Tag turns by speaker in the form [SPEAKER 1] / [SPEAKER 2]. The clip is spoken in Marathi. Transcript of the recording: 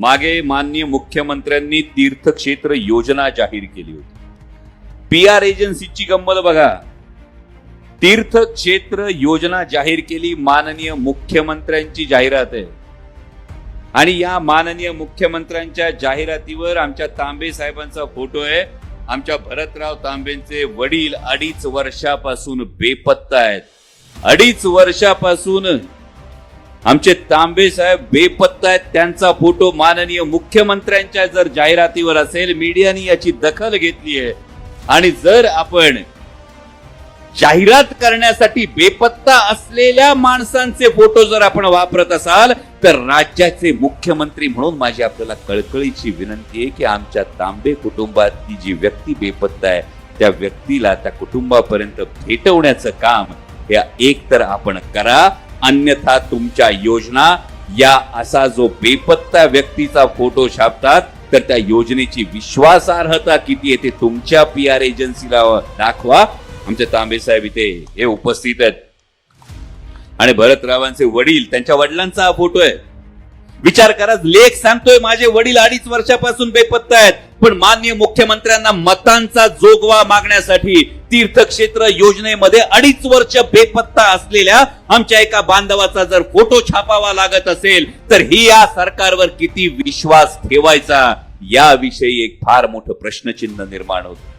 [SPEAKER 1] मागे माननीय मुख्यमंत्र्यांनी तीर्थक्षेत्र योजना जाहीर केली होती. पी आर एजन्सीची गंमत बघा. तीर्थक्षेत्र योजना जाहीर केली माननीय मुख्यमंत्र्यांची जाहिरात आहे. आणि या माननीय मुख्यमंत्र्यांच्या जाहिरातीवर आमच्या तांबे साहेबांचा फोटो आहे. आमच्या भरतराव तांबेंचे वडील अडीच वर्षापासून बेपत्ता आहेत. अडीच वर्षापासून आमचे तांबे साहेब बेपत्ता आहेत. त्यांचा फोटो माननीय मुख्यमंत्र्यांच्या जर जाहिरातीवर असेल मीडियाने याची दखल घेतली आहे. आणि जर आपण जाहिरात करण्यासाठी बेपत्ता असलेल्या माणसांचे फोटो जर आपण वापरत असाल तर राज्याचे मुख्यमंत्री म्हणून माझी आपल्याला कळकळीची विनंती आहे की आमच्या तांबे कुटुंबातली जी व्यक्ती बेपत्ता आहे त्या व्यक्तीला त्या कुटुंबापर्यंत भेटवण्याचं काम हे एक तर आपण करा अन्यथा तुमच्या योजना या असा जो बेपत्ता व्यक्तीचा फोटो छापतात तर त्या योजनेची विश्वासार्हता किती आहे ते तुमच्या पी आर एजन्सीला दाखवा. आमचे तांबे साहेब इथे हे उपस्थित आहेत. आणि भरतरावांचे वडील त्यांच्या वडिलांचा हा फोटो आहे. विचार करा लेख सांगतोय माझे वडील अडीच वर्षापासून बेपत्ता आहेत. पण माननीय मुख्यमंत्र्यांना मतांचा जोगवा मागण्यासाठी तीर्थक्षेत्र योजनेमध्ये अडीच वर्ष बेपत्ता असलेल्या आमच्या एका बांधवाचा जर फोटो छापावा लागत असेल तर ही या सरकारवर किती विश्वास ठेवायचा? याविषयी एक फार मोठं प्रश्नचिन्ह निर्माण होतं.